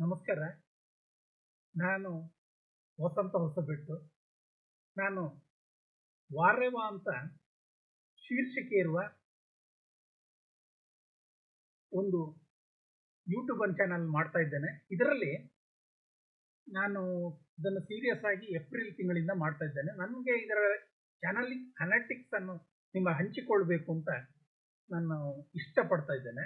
ನಮಸ್ಕಾರ. ನಾನು ವಸಂತ ಹೊಸಬಿಟ್ಟು. ನಾನು ವಾರೆವ ಅಂತ ಶೀರ್ಷಿಕೆ ಇರುವ ಒಂದು ಯೂಟ್ಯೂಬ್ ಚಾನಲ್ ಮಾಡ್ತಾ ಇದ್ದೇನೆ. ಇದರಲ್ಲಿ ನಾನು ಇದನ್ನು ಸೀರಿಯಸ್ ಆಗಿ ಏಪ್ರಿಲ್ ತಿಂಗಳಿಂದ ಮಾಡ್ತಾ ಇದ್ದೇನೆ. ನನಗೆ ಇದರ ಚಾನಲ್ ಅನಾಟಿಕ್ಸ್ ಅನ್ನು ನಿಮ್ಮ ಹಂಚಿಕೊಳ್ಬೇಕು ಅಂತ ನಾನು ಇಷ್ಟಪಡ್ತಾ ಇದ್ದೇನೆ.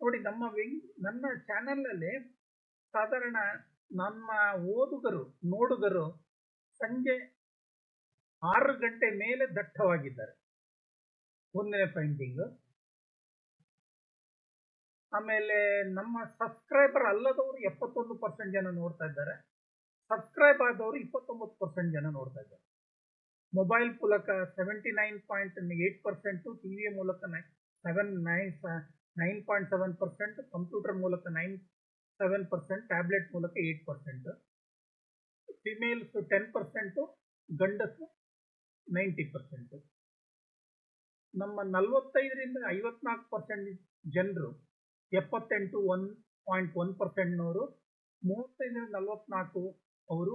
ನೋಡಿ ನಮ್ಮ ನನ್ನ ಚಾನಲಲ್ಲಿ ಸಾಧಾರಣ ನಮ್ಮ ಓದುಗರು, ನೋಡುಗರು ಸಂಜೆ ಆರು ಗಂಟೆ ಮೇಲೆ ದಟ್ಟವಾಗಿದ್ದಾರೆ. ಒಂದನೇ ಪೈಂಟಿಂಗ್ ಆಮೇಲೆ ನಮ್ಮ ಸಬ್ಸ್ಕ್ರೈಬರ್ ಅಲ್ಲದವರು ಎಪ್ಪತ್ತೊಂದು ಪರ್ಸೆಂಟ್ ಜನ ನೋಡ್ತಾ ಇದ್ದಾರೆ. ಸಬ್ಸ್ಕ್ರೈಬ್ ಆದವರು ಇಪ್ಪತ್ತೊಂಬತ್ತು ಪರ್ಸೆಂಟ್ ಜನ ನೋಡ್ತಾ ಇದ್ದಾರೆ. ಮೊಬೈಲ್ ಮೂಲಕ seventy nine point eight percent T ವಿಯ ಮೂಲಕ seven nine nine point seven percent computer ಮೂಲಕ ನೈನ್ ಸೆವೆನ್ ಪರ್ಸೆಂಟ್ ಟ್ಯಾಬ್ಲೆಟ್ ಮೂಲಕ eight percent females ten percent ಗಂಡಸು ನೈಂಟಿ ಪರ್ಸೆಂಟ್ ನಮ್ಮ ನಲವತ್ತೈದರಿಂದ ಐವತ್ನಾಲ್ಕು ಪರ್ಸೆಂಟ್ ಜನರು, ಎಪ್ಪತ್ತೆಂಟು ಒನ್ ಪಾಯಿಂಟ್ ಒನ್ ಪರ್ಸೆಂಟ್ನವರು ಮೂವತ್ತೈದರಿಂದ ನಲವತ್ನಾಲ್ಕು ಅವರು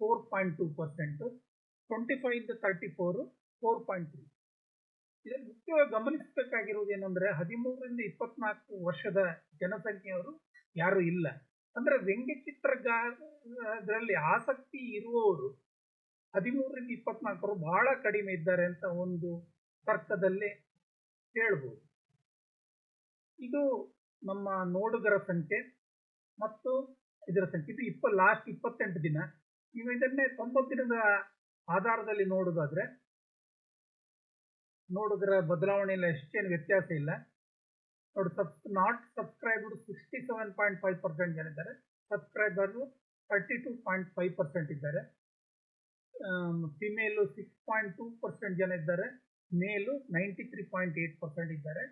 four point two percent twenty five thirty four four point three ಇದರಲ್ಲಿ ಮುಖ್ಯವಾಗಿ ಗಮನಿಸಬೇಕಾಗಿರುವುದು ಏನಂದ್ರೆ ಹದಿಮೂರರಿಂದ ಇಪ್ಪತ್ನಾಲ್ಕು ವರ್ಷದ ಜನಸಂಖ್ಯೆಯವರು ಯಾರು ಇಲ್ಲ. ಅಂದ್ರೆ ವ್ಯಂಗ್ಯ ಚಿತ್ರಗಾರರಲ್ಲಿ ಆಸಕ್ತಿ ಇರುವವರು ಹದಿಮೂರರಿಂದ ಇಪ್ಪತ್ನಾಲ್ಕರು ಬಹಳ ಕಡಿಮೆ ಇದ್ದಾರೆ ಅಂತ ಒಂದು ತರ್ಕದಲ್ಲಿ ಹೇಳ್ಬೋದು. ಇದು ನಮ್ಮ ನೋಡುಗರ ಸಂಖ್ಯೆ ಮತ್ತು ಇದರ ಸಂಖ್ಯೆ. ಇದು ಇಪ್ಪ, ಲಾಸ್ಟ್ ಇಪ್ಪತ್ತೆಂಟು ದಿನ. ನೀವು ಇದನ್ನೇ ತೊಂಬತ್ತು ದಿನದ ಆಧಾರದಲ್ಲಿ ನೋಡುವುದಾದ್ರೆ ನೋಡಿದ್ರೆ ಬದಲಾವಣೆಯಲ್ಲಿ ಎಷ್ಟೇನು ವ್ಯತ್ಯಾಸ ಇಲ್ಲ. ನೋಡಿ sub not subscribed sixty seven point five percent ಜನ ಇದ್ದಾರೆ subscriber thirty two point five percent ಇದ್ದಾರೆ female six point two percent ಜನ ಇದ್ದಾರೆ. Male ninety three point eight percent ಇದ್ದಾರೆ.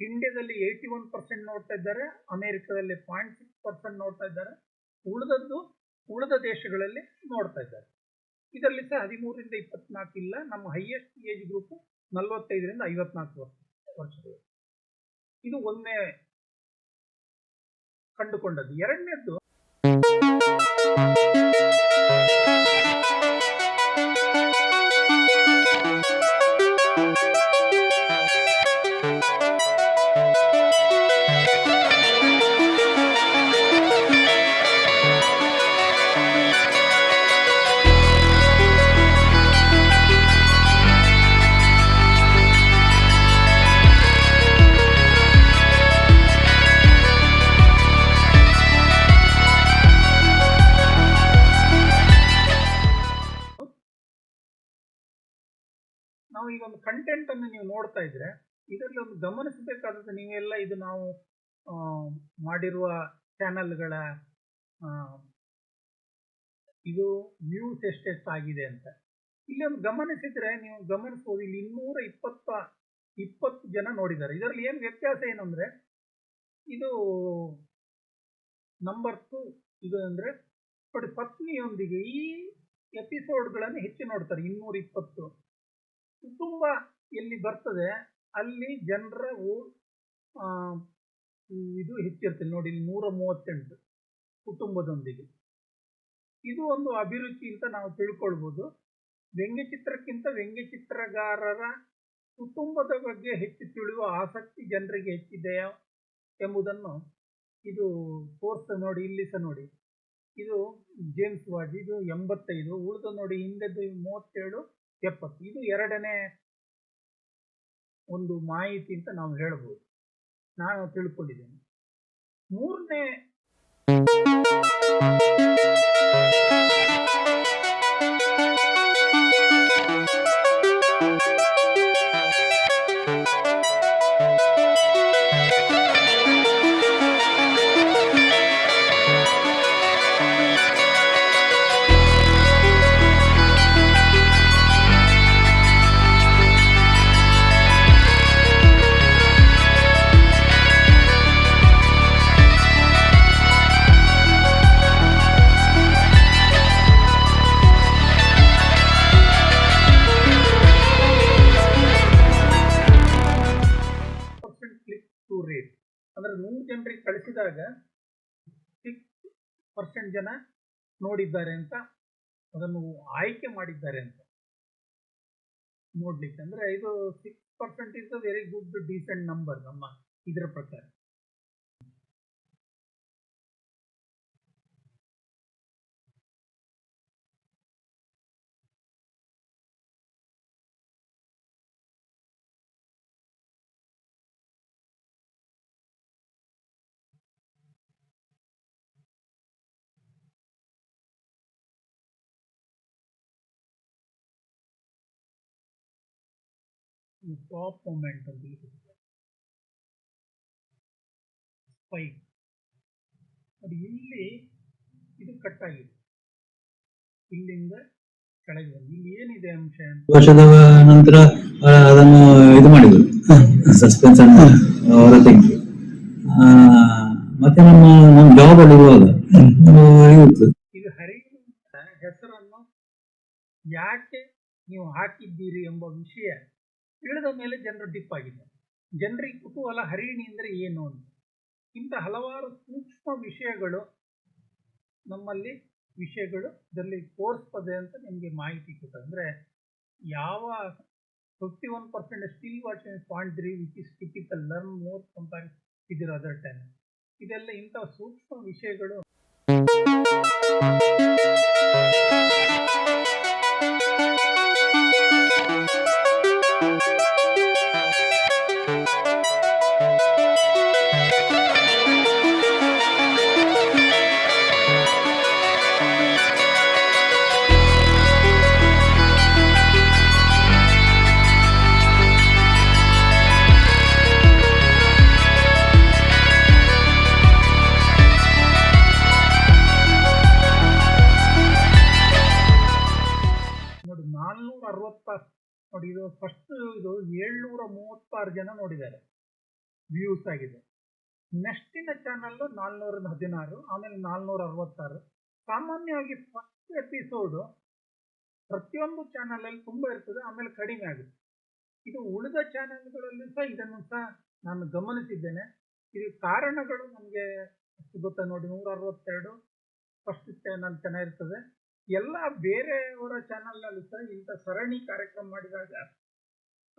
ಇಂಡಿಯಾದಲ್ಲಿ ಏಯ್ಟಿ ಒನ್ ಪರ್ಸೆಂಟ್ ನೋಡ್ತಾ ಇದ್ದಾರೆ. ಅಮೆರಿಕದಲ್ಲಿ ಪಾಯಿಂಟ್ ಸಿಕ್ಸ್ ಪರ್ಸೆಂಟ್ ನೋಡ್ತಾ ಇದ್ದಾರೆ. ಉಳಿದದ್ದು, ಉಳಿದ ದೇಶಗಳಲ್ಲಿ ನೋಡ್ತಾ ಇದ್ದಾರೆ. ಇದರಲ್ಲಿ ಸಹ ಹದಿಮೂರರಿಂದ ಇಪ್ಪತ್ನಾಲ್ಕು ಇಲ್ಲ. ನಮ್ಮ ಹೈಯೆಸ್ಟ್ ಏಜ್ ಗ್ರೂಪ್ ನಲವತ್ತೈದರಿಂದ ಐವತ್ನಾಲ್ಕು ವರ್ಷ ವರ್ಷಗಳು. ಇದು ಒಂದನೇ ಕಂಡುಕೊಂಡದ್ದು. ಎರಡನೇದ್ದು ಒಂದು ಕಂಟೆಂಟ್ ಅನ್ನು ನೀವು ನೋಡ್ತಾ ಇದ್ರೆ, ಇದರಲ್ಲಿ ಒಂದು ಗಮನಿಸಬೇಕಾದದ್ದು ನೀವೆಲ್ಲ ಇದು ನಾವು ಮಾಡಿರುವ ಚಾನೆಲ್ಗಳ ಇದು ವ್ಯೂಸ್ ಎಷ್ಟೆಷ್ಟು ಆಗಿದೆ ಅಂತ. ಇಲ್ಲಿ ಒಂದು ಗಮನಿಸಿದ್ರೆ ನೀವು ಗಮನಿಸಬಹುದು, ಇಲ್ಲಿ ಇನ್ನೂರ ಇಪ್ಪತ್ತ ಇಪ್ಪತ್ತು ಜನ ನೋಡಿದ್ದಾರೆ. ಇದರಲ್ಲಿ ಏನು ವ್ಯತ್ಯಾಸ ಏನಂದ್ರೆ ಇದು ನಂಬರ್ ಟು ಇದು ಅಂದ್ರೆ ಪತ್ನಿಯೊಂದಿಗೆ ಈ ಎಪಿಸೋಡ್ಗಳನ್ನು ಹೆಚ್ಚು ನೋಡ್ತಾರೆ ಇನ್ನೂರ ಇಪ್ಪತ್ತು ಕುಟುಂಬ ಎಲ್ಲಿ ಬರ್ತದೆ. ಅಲ್ಲಿ ಜನರ ಇದು ಹೆಚ್ಚಿರ್ತದೆ. ನೋಡಿ, ಇಲ್ಲಿ ನೂರ ಮೂವತ್ತೆಂಟು ಕುಟುಂಬದೊಂದಿಗೆ. ಇದು ಒಂದು ಅಭಿರುಚಿ ಅಂತ ನಾವು ತಿಳ್ಕೊಳ್ಬೋದು. ವ್ಯಂಗ್ಯಚಿತ್ರಕ್ಕಿಂತ ವ್ಯಂಗ್ಯಚಿತ್ರಗಾರರ ಕುಟುಂಬದ ಬಗ್ಗೆ ಹೆಚ್ಚು ತಿಳಿಯುವ ಆಸಕ್ತಿ ಜನರಿಗೆ ಹೆಚ್ಚಿದೆಯಾ ಎಂಬುದನ್ನು ಇದು ಕೋರ್ಸ್ ನೋಡಿ ಇಲ್ಲಿ ಸಹ ನೋಡಿ. ಇದು ಜೇಮ್ಸ್ ವಾಜ್ ಇದು ಎಂಬತ್ತೈದು. ಉಳಿದ ನೋಡಿ, ಹಿಂದೆದ್ದು ಮೂವತ್ತೇಳು. ಎಪ್ಪತ್ತು. ಇದು ಎರಡನೇ ಒಂದು ಮಾಹಿತಿ ಅಂತ ನಾವು ಹೇಳ್ಬೋದು. ನಾನು ತಿಳ್ಕೊಂಡಿದ್ದೇನೆ. ಮೂರನೇ ನೋಡಿದಾಗ ಸಿಕ್ಸ್ ಪರ್ಸೆಂಟ್ ಜನ ನೋಡಿದ್ದಾರೆ ಅಂತ, ಅದನ್ನು ಆಯ್ಕೆ ಮಾಡಿದ್ದಾರೆ ಅಂತ. ನೋಡ್ಲಿಕ್ಕೆ ಅಂದ್ರೆ ಇದು six percent is a very good decent number ನಮ್ಮ ಇದರ ಪ್ರಕಾರ. ಟಾಪ್ ಅಂತ ಸ್ಪೈಕ್ ಅದು ಇಲ್ಲಿ ಇದು ಕಟ್ ಆಗಿದೆ. ಇಲ್ಲಿಂದ ಕೆಳಗೆ ಬಂದು. ಇಲ್ಲಿ ಏನಿದೆ ಅಂಶ ವರ್ಷದ ನಂತರ ಅದನ್ನು ಇದು ಮಾಡಿದ್ರು. ಸಸ್ಪೆನ್ಸ್ ಅನ್ನು ಹೊರ ತೆಗೆದು ಮತ್ತೆ ನಮ್ಮ ನಮ್ಮ ಜಾಬ್ ಅಲ್ಲಿ ಇರುವಾಗ ಇದು ಹರಿಯುವಂತ ಹೆಸರನ್ನು ಯಾಕೆ ನೀವು ಹಾಕಿದ್ದೀರಿ ಎಂಬ ವಿಷಯ ತಿಳಿದ ಮೇಲೆ ಜನರು ಡಿಪ್ ಆಗಿದೆ ಜನರಿಗೆ ಕುತೂಹಲ ಹರಿಣಿ ಅಂದರೆ ಏನು ಅಂತ. ಇಂಥ ಹಲವಾರು ಸೂಕ್ಷ್ಮ ವಿಷಯಗಳು ನಮ್ಮಲ್ಲಿ, ವಿಷಯಗಳು ಇದರಲ್ಲಿ ತೋರಿಸ್ತದೆ ಅಂತ ನಿಮಗೆ ಮಾಹಿತಿ ಕೊಟ್ಟು ಅಂದರೆ ಯಾವ fifty one percent still watching point three which is typical learn more compare ಇದರ ಅದರ್ ಟೈಮ್ ಇದೆಲ್ಲ ಇಂಥ ಸೂಕ್ಷ್ಮ ವಿಷಯಗಳು. ಅರವತ್ತಾರು ನೋಡಿ, ಇದು ಫಸ್ಟ್ ಇದು ಏಳ್ನೂರ ಮೂವತ್ತಾರು ಜನ ನೋಡಿದ್ದಾರೆ. ವ್ಯೂಸ್ ಆಗಿದೆ. ನೆಕ್ಸ್ಟಿನ ಚಾನಲ್ ನಾಲ್ನೂರ ಹದಿನಾರು, ಆಮೇಲೆ ನಾಲ್ನೂರ ಅರವತ್ತಾರು ಸಾಮಾನ್ಯವಾಗಿ ಫಸ್ಟ್ ಎಪಿಸೋಡು ಪ್ರತಿಯೊಂದು ಚಾನಲ್ ಅಲ್ಲಿ ತುಂಬಾ ಇರ್ತದೆ, ಆಮೇಲೆ ಕಡಿಮೆ ಆಗುತ್ತೆ. ಇದು ಉಳಿದ ಚಾನಲ್ಗಳಲ್ಲಿ ಸಹ ಇದನ್ನು ಸಹ ನಾನು ಗಮನಿಸಿದ್ದೇನೆ. ಇದು ಕಾರಣಗಳು ನಮಗೆ ಗೊತ್ತ ನೋಡಿ ನೂರ ಅರವತ್ತೆರಡು ಫಸ್ಟ್ ಚಾನಲ್ ಚೆನ್ನಾಗಿರ್ತದೆ ಎಲ್ಲ ಬೇರೆಯವರ ಚಾನಲ್ನಲ್ಲಿ ಸಹ ಇಂಥ ಸರಣಿ ಕಾರ್ಯಕ್ರಮ ಮಾಡಿದಾಗ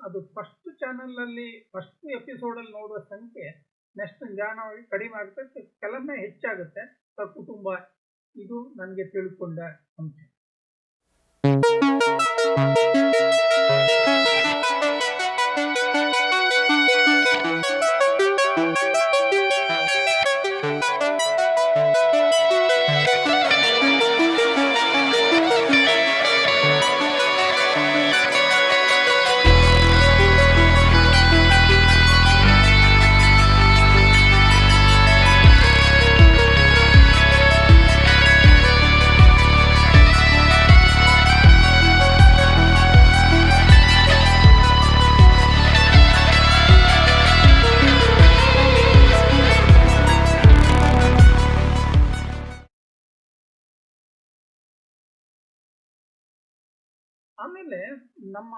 ಅದು ಫಸ್ಟ್ ಚಾನಲಲ್ಲಿ ಫಸ್ಟ್ ಎಪಿಸೋಡಲ್ಲಿ ನೋಡುವ ಸಂಖ್ಯೆ ನೆಕ್ಸ್ಟ್ ನಿಧಾನವಾಗಿ ಕಡಿಮೆ ಆಗುತ್ತೆ ಕೆಲವೊಮ್ಮೆ ಹೆಚ್ಚಾಗುತ್ತೆ. ಕುಟುಂಬ ಇದು ನನಗೆ ತಿಳ್ಕೊಂಡ ಅಂಶ ಆಮೇಲೆ ನಮ್ಮ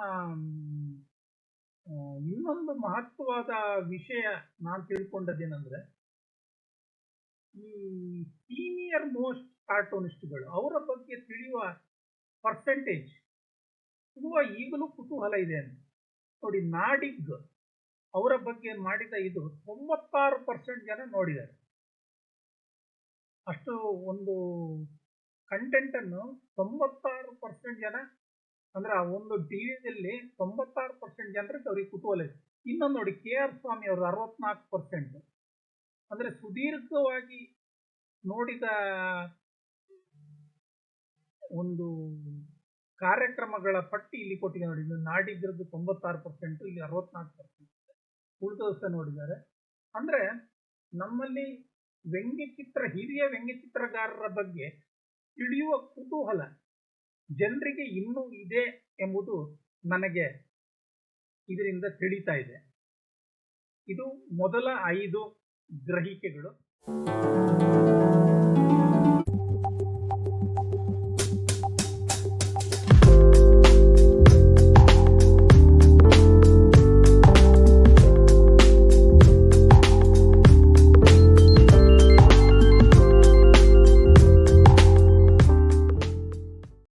ಇನ್ನೊಂದು ಮಹತ್ವವಾದ ವಿಷಯ ನಾನು ತಿಳ್ಕೊಂಡದ್ದೇನೆಂದ್ರೆ ಈ ಸೀನಿಯರ್ ಮೋಸ್ಟ್ ಕಾರ್ಟೂನಿಸ್ಟ್ಗಳು ಅವರ ಬಗ್ಗೆ ತಿಳಿಯುವ ಪರ್ಸೆಂಟೇಜ್ ತುಂಬಾ ಈಗಲೂ ಕುತೂಹಲ ಇದೆ ಅಂತ. ನೋಡಿ, ನಾಡಿಗ್ ಅವರ ಬಗ್ಗೆ ಮಾಡಿದ ಇದು ತೊಂಬತ್ತಾರು ಪರ್ಸೆಂಟ್ ಜನ ನೋಡಿದ್ದಾರೆ. ಅಷ್ಟು ಒಂದು ಕಂಟೆಂಟನ್ನು ತೊಂಬತ್ತಾರು ಪರ್ಸೆಂಟ್ ಜನ ಅಂದ್ರೆ ಆ ಒಂದು ಟಿವಿಯಲ್ಲಿ ತೊಂಬತ್ತಾರು ಪರ್ಸೆಂಟ್ ಜನರಿಗೆ ಅವ್ರಿಗೆ ಕುತೂಹಲ ಇದೆ. ಇನ್ನೊಂದು ನೋಡಿ ಕೆ ಆರ್ ಸ್ವಾಮಿ ಅವರು ಅರವತ್ನಾಲ್ಕು ಪರ್ಸೆಂಟ್ ಅಂದ್ರೆ ಸುದೀರ್ಘವಾಗಿ ನೋಡಿದ ಒಂದು ಕಾರ್ಯಕ್ರಮಗಳ ಪಟ್ಟಿ ಇಲ್ಲಿ ಕೊಟ್ಟಿದೆ ನೋಡಿ. ನಾಡಿದ್ರದ್ದು ತೊಂಬತ್ತಾರು ಪರ್ಸೆಂಟ್ ಇಲ್ಲಿ ಅರವತ್ನಾಲ್ಕು ಪರ್ಸೆಂಟ್ ಉಳಿದ ಸಹ ನೋಡಿದ್ದಾರೆ. ಅಂದ್ರೆ ನಮ್ಮಲ್ಲಿ ವ್ಯಂಗ್ಯಚಿತ್ರ, ಹಿರಿಯ ವ್ಯಂಗ್ಯಚಿತ್ರಗಾರರ ಬಗ್ಗೆ ತಿಳಿಯುವ ಕುತೂಹಲ. ಜನರಿಗೆ ಇನ್ನೂ ಇದೆ ಎಂಬುದು ನನಗೆ ಇದರಿಂದ ತಿಳಿತಾ ಇದೆ. ಇದು ಮೊದಲ ಐದು ಗ್ರಹಿಕೆಗಳು.